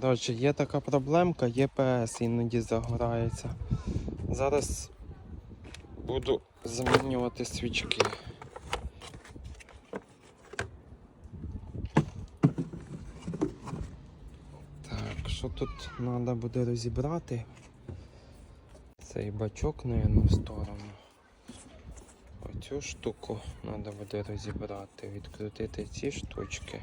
Коротше, є така проблемка, ЄПС іноді загорається. Зараз буду замінювати свічки. Так, що тут треба буде розібрати? Цей бачок, наверное, в сторону. Оцю штуку треба буде розібрати, відкрутити ці штучки.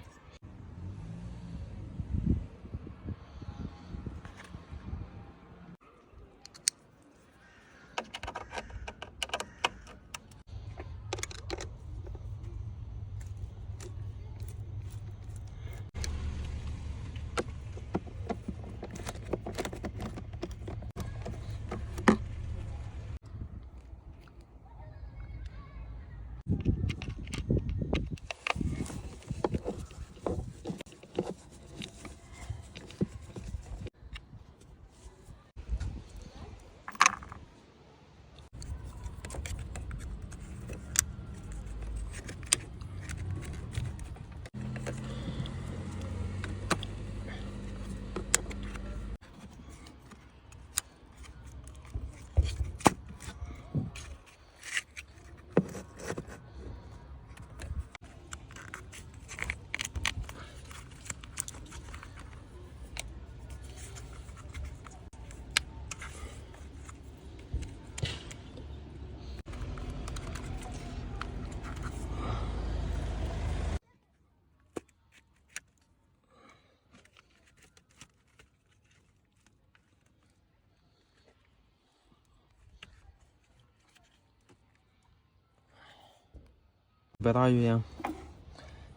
Збираю я,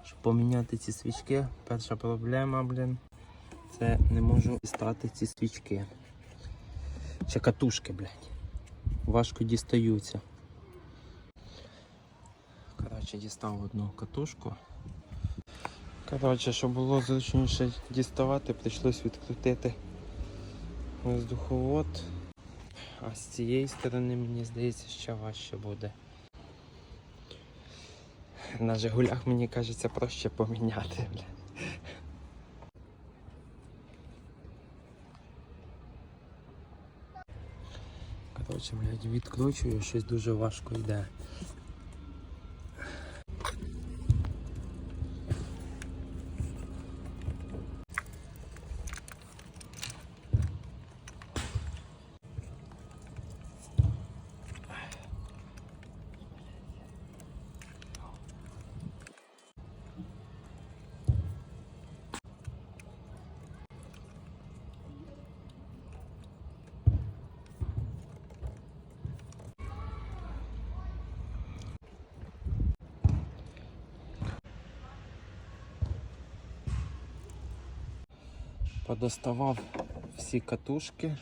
щоб поміняти ці свічки. Перша проблема, блін, це не можу дістати ці свічки. Ще катушки, блядь. Важко дістаються. Коротше, дістав одну катушку. Коротше, щоб було зручніше діставати, прийшлось відкрутити воздуховод. А з цієї сторони, мені здається, ще важче буде. На Жигулях, мені кажеться, проще поміняти. Коротше, блядь, відкручую, щось дуже важко йде. Подоставав всі катушки.